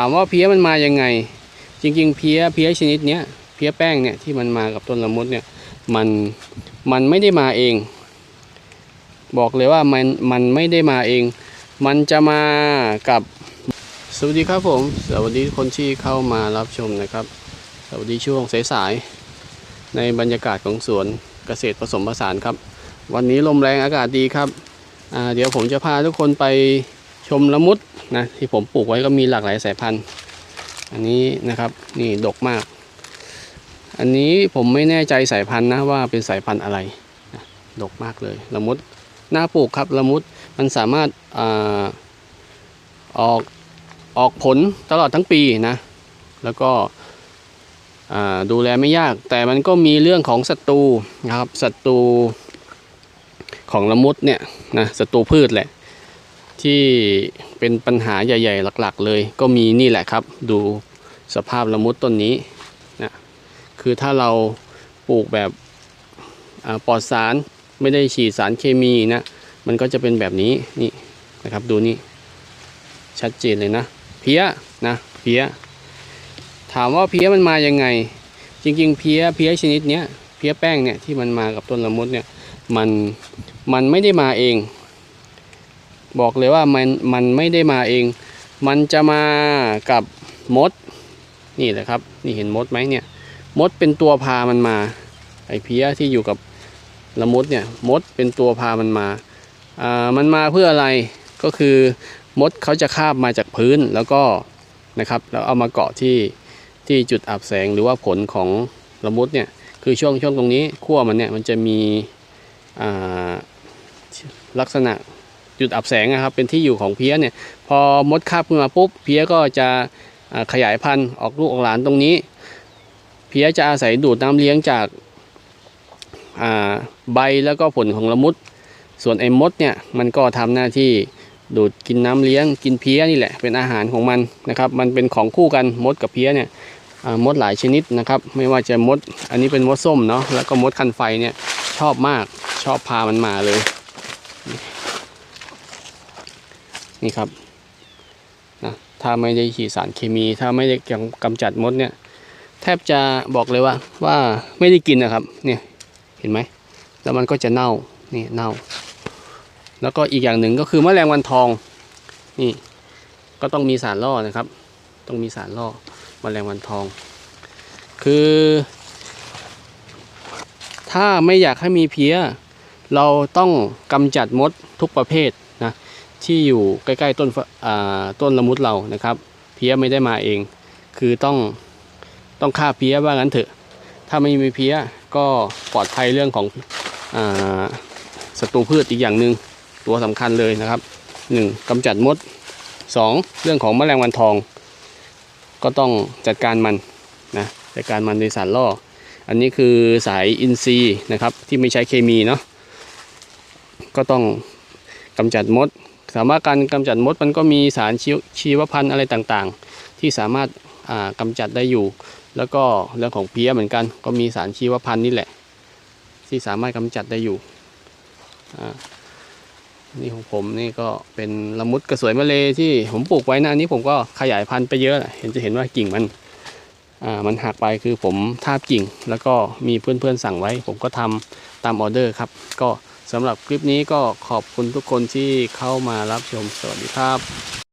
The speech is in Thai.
ถามว่าเพี้ยมันมายังไง จริง ๆ เพี้ยเพี้ยชนิดเนี้ยเพี้ยแป้งเนี่ยที่มันมากับต้นละมุดเนี่ยมันมันไม่ได้มาเอง บอกเลยว่ามันมันไม่ได้มาเอง มันจะมากับสวัสดีครับผม สวัสดีคนที่เข้ามารับชมนะครับ สวัสดีช่วงสายๆในบรรยากาศของสวนเกษตรผสมผสานครับ วันนี้ลมแรงอากาศดีครับเดี๋ยวผมจะพาทุกคนไป ชมละมุดนะที่ผมปลูกไว้ก็มีหลากหลายสายพันธุ์ อันนี้นะครับนี่ดกมาก อันนี้ผมไม่แน่ใจสายพันธุ์นะว่าเป็นสายพันธุ์อะไรนะดกมากเลยละมุดน่าปลูกครับละมุดมันสามารถอาออกออกผลตลอดทั้งปีนะแล้วก็ดูแลไม่ยาก แต่มันก็มีเรื่องของศัตรูนะครับศัตรูของละมุดเนี่ยนะศัตรูพืชแหละ ที่เป็นปัญหาใหญ่ ๆ หลักๆ เลย ก็มีนี่แหละครับ ดูสภาพละมุดต้นนี้นะคือถ้าเราปลูกแบบปลอดสารไม่ได้ฉีดสารเคมีนะ มันก็จะเป็นแบบนี้นี่นะครับดูนี่ชัดเจนเลยนะ เพี้ยนะเพี้ยถามว่าเพี้ยมันมายังไง จริง ๆ เพี้ยเพี้ยชนิดเนี้ยเพี้ยแป้งเนี่ยที่มันมากับต้นละมุดเนี่ยมันมันไม่ได้มาเอง บอกเลยว่ามันมันไม่ได้มาเอง มันจะมากับมด นี่แหละครับ นี่เห็นมดไหมเนี่ย มดเป็นตัวพามันมา ไอเพี้ยที่อยู่กับละมุดเนี่ย มดเป็นตัวพามันมา อ่า มันมาเพื่ออะไร ก็คือมดเขาจะคาบมาจากพื้นแล้วก็นะครับ แล้วเอามาเกาะที่ที่จุดอับแสงหรือว่าผลของละมุดเนี่ย คือช่วงช่วงตรงนี้ขั้วมันเนี่ยมันจะมีอ่าลักษณะ จุดอับแสงนะครับ เป็นที่อยู่ของเพี้ยเนี่ย พอมดคาบขึ้นมาปุ๊บเพี้ยก็จะขยายพันธุ์ออกลูกออกหลานตรงนี้ เพี้ยจะอาศัยดูดน้ำเลี้ยงจากาใบแล้วก็ผลของละมุด ส่วนไอ้มดเนี่ยมันก็ทำหน้าที่ดูดกินน้ำเลี้ยงกินเพี้ยนี่แหละเป็นอาหารของมันนะครับ มันเป็นของคู่กันมดกับเพี้ยเนี่ยมดหลายชนิดนะครับ ไม่ว่าจะมดอันนี้เป็นมดส้มเนาะแล้วก็มดคันไฟเนี่ยชอบมากชอบพามันมาเลย นี่ครับนะถ้าไม่ได้ฉีดสารเคมี ถ้าไม่ได้กำจัดมดเนี่ย แทบจะบอกเลยว่าว่าไม่ได้กินนะครับ เนี่ยเห็นไหมแล้วมันก็จะเน่านี่เน่า แล้วก็อีกอย่างหนึ่งก็คือแมลงวันทองนี่ก็ต้องมีสารล่อนะครับ ต้องมีสารล่อแมลงวันทอง คือ ถ้าไม่อยากให้มีเพี้ย เราต้องกำจัดมดทุกประเภท ที่อยู่ใกล้ๆต้นต้นละมุดเรานะครับ เพี้ยไม่ได้มาเอง คือต้องต้องฆ่าเพี้ยว่างั้นเถอะ ถ้าไม่มีเพี้ยก็ปลอดภัยเรื่องของศัตรูพืชอีกอย่างหนึ่งตัวสำคัญเลยนะครับหนึ่งกำจัดมดสองเรื่องของแมลงวันทอง ก็ต้องจัดการมันนะจัดการมันโดยสารล่อ อันนี้คือสายอินทรีย์นะครับที่ไม่ใช้เคมีเนาะก็ต้องกำจัดมด สามารถการกำจัดมดมันก็มีสารชีวชีวพันธุ์อะไรต่างๆ ที่สามารถอ่ากำจัดได้อยู่ แล้วก็เรื่องของเพี้ยเหมือนกัน ก็มีสารชีวพันธุ์นี่แหละ ที่สามารถกำจัดได้อยู่นี่ของผมนี่ก็เป็นละมุดกระสวยมะเลที่ผมปลูกไว้นะอันนี้ผมก็ขยายพันธุ์ไปเยอะเห็นจะเห็นว่ากิ่งมันมันหักไปคือผมทาบกิ่ง แล้วก็มีเพื่อนๆสั่งไว้ ผมก็ทำตามออเดอร์ครับ ก็ สำหรับคลิปนี้ก็ขอบคุณทุกคนที่เข้ามารับชมสวัสดีครับ